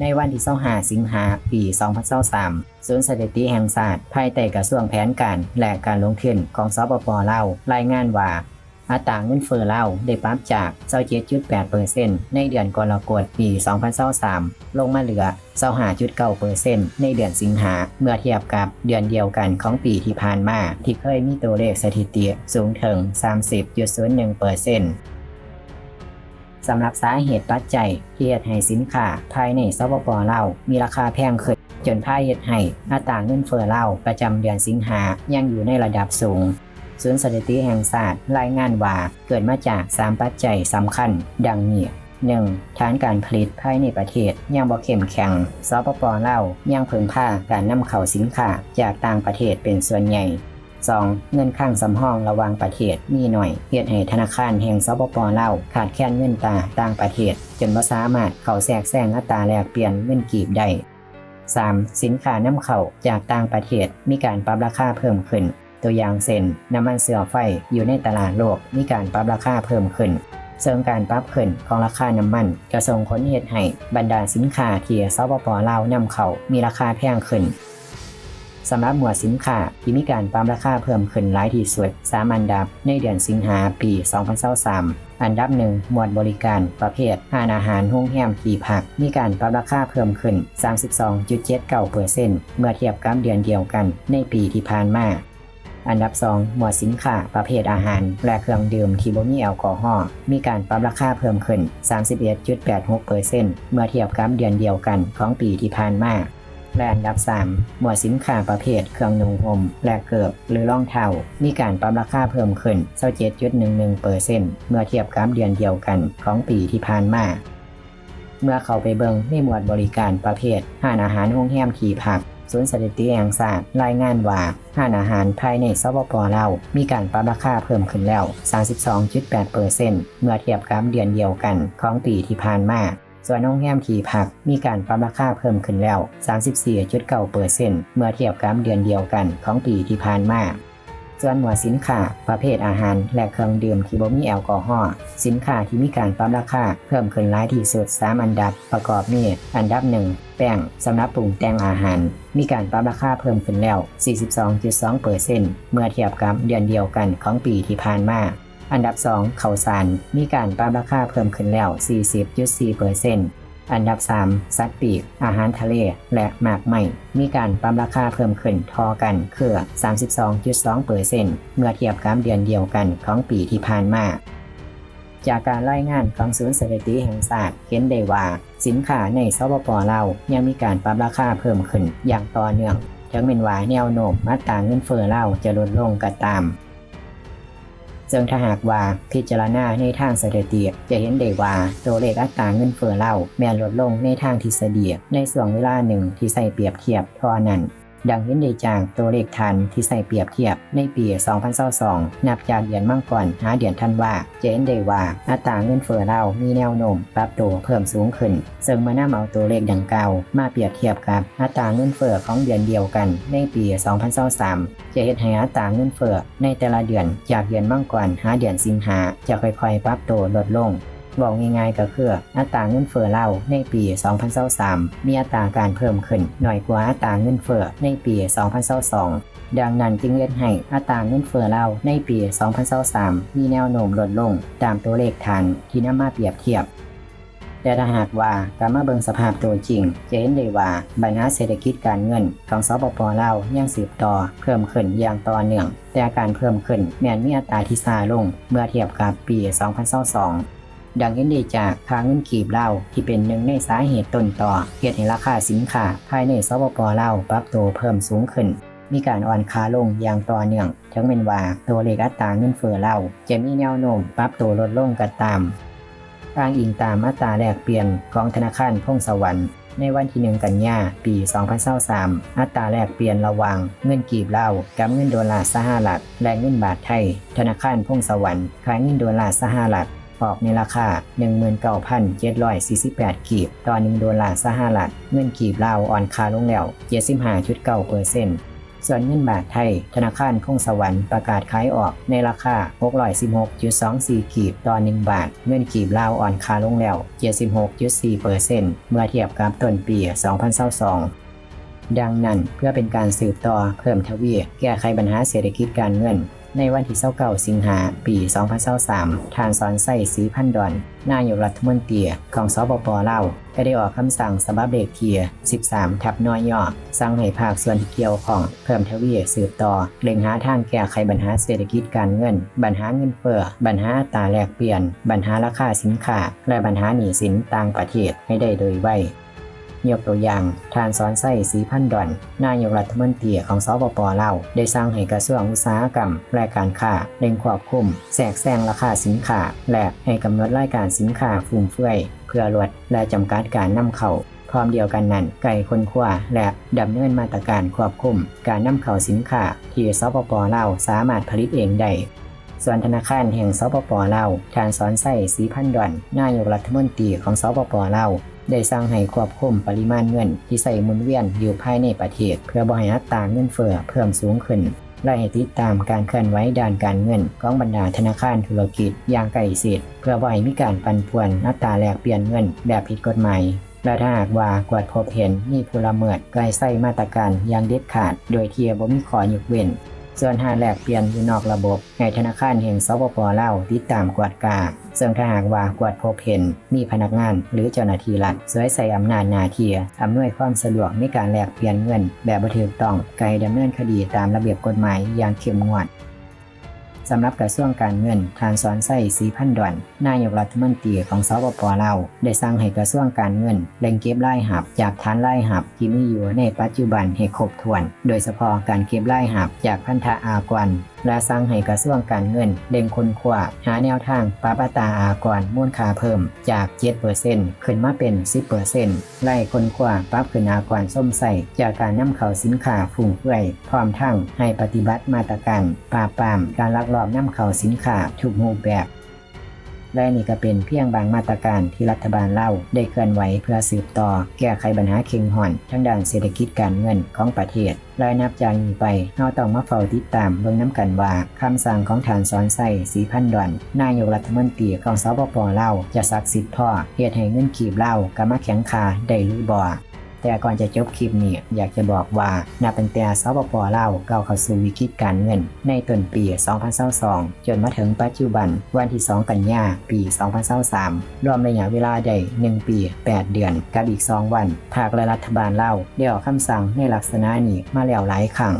ในวันที่25สิงหาปี 2023ศูนย์สถิติแห่งชาติภายใต้กระทรวงแผนการและการลงทุนของสปปลาวรายงานว่าอัตราเงินเฟ้อเล่าได้ปรับจาก 27.8%ในเดือนกรกฎาคมปี 2023 ลงมาเหลือ 25.9%ในเดือนสิงหา เมื่อเทียบกับเดือนเดียวกันของปีที่ผ่านมา ที่เคยมีตัวเลขสถิติสูงถึง 30.01% สำหรับสาเหตุปัจจัยที่เฮ็ดให้สินค้าภายในสปปลาวมีราคาแพงขึ้นจนพาเฮ็ดให้อัตราเงินเฟ้อลาวประจำเดือนสิงหายังอยู่ในระดับสูงศูนย์สถิติแห่งชาสติรายงานว่าเกิดมาจาก 3 ปัจจัยสำคัญ ดังนี้ 1. ฐานการผลิตภายในประเทศยังบ่เข้มแข็งสปปลาวยังเพิ่งพาการนำเข้าสินค้าจากต่างประเทศเป็นส่วนใหญ่ 2. เงินข้างสำรองระหว่างประเทศมีหน่อยเฮ็ดให้ธนาคารแห่งสปปเล่าขาดแคลนเงินตาต่างประเทศ จนบ่สามารถเข้าแทรกแซงอัตราแลกเปลี่ยนเงินกีบได้ 3. สินค้านำเข้าจากต่างประเทศมีการปรับราคาเพิ่มขึ้น ตัวอย่างเช่นน้ำมันเสือไฟอยู่ในตลาดโลกมีการปรับราคาเพิ่มขึ้นเสริมการปรับขึ้นของราคาน้ำมันกระส่งผลเหตุให้บรรดาสินค้าที่สปปลาวนำเข้ามีราคาแพงขึ้น สำหรับหมวดสินค้าที่มีการปรับราคาเพิ่มขึ้นหลายที่สุด3อันดับในเดือนสิงหาปี 2023อันดับหนึ่งหมวดบริการประเภทอาหารอาหารห้องแฮมที่พัก มีการปรับราคาเพิ่มขึ้น 32.79%เมื่อเทียบกับเดือนเดียวกันในปีที่ผ่านมาอันดับ 2 หมวดสินค้าประเภทอาหาร และเครื่องดื่มที่บ่มีแอลกอฮอล์มีการปรับราคาเพิ่มขึ้น 31.86%เมื่อเทียบกับเดือนเดียวกันของปีที่ผ่านมา และอันดับ 3 หมวดสินค้าประเภทเครื่องนุ่งห่มและเกิบหรือรองเท้ามีการปรับราคาเพิ่มขึ้น27.11%เซ็นต์เมื่อเทียบกับเดือนเดียวกันของปีที่ผ่านมาเมื่อเข้าไปเบิงในหมวดบริการประเภทห้านอาหารโรงแรมที่พักศูนย์สถิติแห่งชาติรายงานว่าห้านอาหารภายในสปปลามีการปรับราคาเพิ่มขึ้นแล้ว 32.8%เมื่อเทียบกับเดือนเดียวกันของปีที่ผ่านมา ส่วนโรงแรมที่พักมีการปรับราคาเพิ่มขึ้นแล้ว 34.9%เมื่อเทียบกับเดือนเดียวกันของปีที่ผ่านมาส่วนหมวดสินค้า ประเภทอาหาร และเครื่องดื่มที่บ่มีแอลกอฮอล์ สินค้าที่มีการปรับราคาเพิ่มขึ้นหลายที่สุด 3 อันดับ ประกอบมีอันดับ 1 แป้งสำหรับปรุงแต่งอาหาร มีการปรับราคาเพิ่มขึ้นแล้ว 42.2%เมื่อเทียบกับเดือนเดียวกันของปีที่ผ่านมา อันดับ2ข้าสารมีการปรับราคาเพิ่มขึ้นแล้ว 40.4%อันดับ 3 สัตว์ปีก อาหารทะเล และหมากไหม้มีการปรับราคาเพิ่มขึ้นทอกันคือ 32.2%เมื่อเทียบกับเดือนเดียวกันของปีที่ผ่านมา จากการรายงานของศูนย์สถิติแห่งชาติเห็นได้ว่า สินค้าในสปปลายังมีการปรับราคาเพิ่มขึ้นอย่างต่อเนื่องถึงเป็นว่าแนวโน้มอัตราเงินเฟ้อลาจะลดลงก็ตาม ซึ่งถ้าหากว่าพิจารณาในทางสถิติจะเห็นได้ว่าตัวเลขอัตราเงินเฟ้อเล่าแม้ลดลงในทางทฤษฎีในส่วงเวลาหนึ่งที่ใส่เปรียบเทียบเท่านั้น ดังเห็นได้จากตัวเลขทันที่ใส่เปรียบเทียบในปี 2022นับจากเดือนมังกรหาเดือนธันวาจะเห็นได้ว่าอัตราเงินเฟ้อเรามีแนวโน้มปรับตัวเพิ่มสูงขึ้น ซึ่งเมื่อนำเอาตัวเลขดังกล่าวมาเปรียบเทียบกับอัตราเงินเฟ้อของเดือนเดียวกันในปี 2023จะเห็นให้อัตราเงินเฟ้อในแต่ละเดือนจากเดือนมังกรหาเดือนสิงหาจะค่อยๆปรับตัวลดลง บอกง่ายๆก็คืออัตราเงินเฟ้อเราในปี 2023มีอัตราการเพิ่มขึ้นน้อยกว่าอัตราเงินเฟ้อในปี 2022 ดังนั้นจึงเล่นให้อัตราเงินเฟ้อเราในปี 2023 มีแนวโน้มลดลงตามตัวเลขฐานที่นำมาเปรียบเทียบแต่ถ้าหากว่าการมาเบิงสภาพตัวจริง จะเห็นได้ว่าปัญหาเศรษฐกิจการเงินของสปปลาวยังสืบต่อเพิ่มขึ้นอย่างต่อเนื่อง แต่การเพิ่มขึ้นแม้นมีอัตราที่ช้าลงเมื่อเทียบกับปี 2022 ดังเห็นได้จากค่าเงินกีบลาที่เป็นหนึ่งในสาเหตุต้นต่อเหตุให้ราคาสินค้าภายในสปปลาปรับตัวเพิ่มสูงขึ้น มีการอ่อนค่าลงอย่างต่อเนื่องถึงเป็นว่าตัวเลขอัตราเงินเฟ้อเราจะมีแนวโน้มปรับตัวลดลงก็ตามอ้างอิงตามอัตราแลกเปลี่ยนของธนาคารพงสวรรค์ในวันที่ 1 กันยาปี 2023อัตราแลกเปลี่ยนระหว่างเงินกีบลากับเงินดอลลาร์สหรัฐและเงินบาทไทย ธนาคารพงสวรรค์ขายเงินดอลลาร์สหรัฐ ออกในราคา 19,748 กีบ ต่อ 1 ดอลลาร์สหรัฐ เงินกีบลาวอ่อนค่าลงแล้ว 75.9%สส่วนเงินบาทไทย ธนาคารคงสวรรค์ประกาศขายออกในราคา 616.24 กีบต่อ 1 บาท เงินกีบลาวอ่อนค่าลงแล้ว 76.4%เมื่อเทียบกับต้นปี 2022 ดังนั้นเพื่อเป็นการสืบต่อเพิ่มทวี แก้ไขปัญหาเศรษฐกิจการเงิน ในวันที่29สิงหาปี 2023ทานสอนไส้สีพันดอน นายกรัฐมนตรีของสปปลาวก็ได้ออกคำสั่งฉบับเลขที่13 ทับน้อยย่อ สั่งให้ภาคส่วนที่เกี่ยวของเพิ่มทวีสืบต่อเร่งหาทางแก้ไขปัญหาเศรษฐกิจการเงิน ปัญหาเงินเฟ้อ ปัญหาตาแลกเปลี่ยน ปัญหาราคาสินค้า และปัญหาหนี้สินต่างประเทศให้ได้โดยไว ยกตัวอย่างทานสอนไส้สีพันดอน นายกรัฐมนตรีของสปปลาวได้สร้างให้กระทรวงอุตสาหกรรมและการค้าเร่งควบคุมแทรกแซงราคาสินค้า และให้กำหนดรายการสินค้าฟุ่มเฟือย เพื่อลดและจำกัดการนำเข้าพร้อมเดียวกันนั้นไก่คนขว้าและดำเนินมาตรการควบคุม การนำเข้าสินค้าที่สปปลาวสามารถผลิตเองได้ ส่วนธนาคารแห่งสปปลาวทานสอนไส้สีพันดอนนายกรัฐมนตรีของสปปลาวได้สั่งให้ควบคุมปริมาณเงิน ที่ใส่หมุนเวียนอยู่ภายในประเทศ เพื่อบ่ให้อัตราเงินเฟ้อเพิ่มสูงขึ้นและให้ติดตามการเคลื่อนไหวด้านการเงินของบรรดาธนาคารธุรกิจอย่างใกล้ชิดเพื่อบ่ให้มีการปั่นป่วนอัตราแลกเปลี่ยนเงินแบบผิดกฎหมายและถ้าหากว่ากวดพบเห็นมีผู้ละเมิดใกล้ใส่มาตรการอย่างเด็ดขาด โดยเที่บ่มีขอยกเว้น ส่วนหากแลกเปลี่ยนอยู่นอกระบบ ให้ธนาคารแห่งสปปลาวติดตามกวดกาซึ่งถ้าหากว่ากวดพบเห็น มีพนักงาน หรือเจ้าหน้าที่รัฐสวยใส่อำนาจหน้าที่อำนวยความสะดวกในการแลกเปลี่ยนเงิน แบบบ่ถูกต้องไกลดำเนินคดีตามระเบียบกฎหมายอย่างเข้มงวด สำหรับกระทรวงการเงินทานสอนไส้สีพันดอนนายกรัฐมนตรีของสปปลาวได้สั่งให้กระทรวงการเงินเร่งเก็บรายหับจากฐานรายหับที่มีอยู่ในปัจจุบันให้ครบถ้วน โดยเฉพาะการเก็บรายหับจากพันธะอากร และสั่งให้กระทรวงการเงินเร่งคนขว้าหาแนวทางปรับอัตราอากรมูลค่าเพิ่มจาก7%ขึ้นมาเป็น 10%ไล่คนขว้าปรับขึ้นอากรส้มใส่จากการนำเข้าสินค้าฟุ่มเฟือยพร้อมทั้งให้ปฏิบัติมาตรการปราบปรามการลักลอบนำเข้าสินค้าทุกรูปแบบ และนี่ก็เป็นเพียงบางมาตรการที่รัฐบาลเล่าได้เคลื่อนไหวเพื่อสืบต่อ แก้ไขปัญหาเค็งห่อนทั้งด้านเศรษฐกิจการเงินของประเทศและนับจากนี้ไปเราต้องมาเฝ้าติดตามเบิ่งน้ำกันว่าคำสั่งของฐานสอนไส้สีพันดอนนายกรัฐมนตรีของสปปเล่าจะศักสิทธิ์พ่อเหตุให้เงินขีบเล่ากลับมาแข็งคาได้หรือบ่ แต่ก่อนจะจบคลิปนี้อยากจะบอกว่านับเป็นแต่สปปลาวก้าวเข้าสู่วิกฤตการเงิน ในต้นปี 2022จนมาถึงปัจจุบันวันที่ 2 กันยาปี 2023 รวมระยะเวลาได้ 1 ปี 8 เดือน กับอีก 2 วัน ภาคและรัฐบาลเล่าได้ออกคำสั่งในลักษณะนี้มาแล้วหลายครั้ง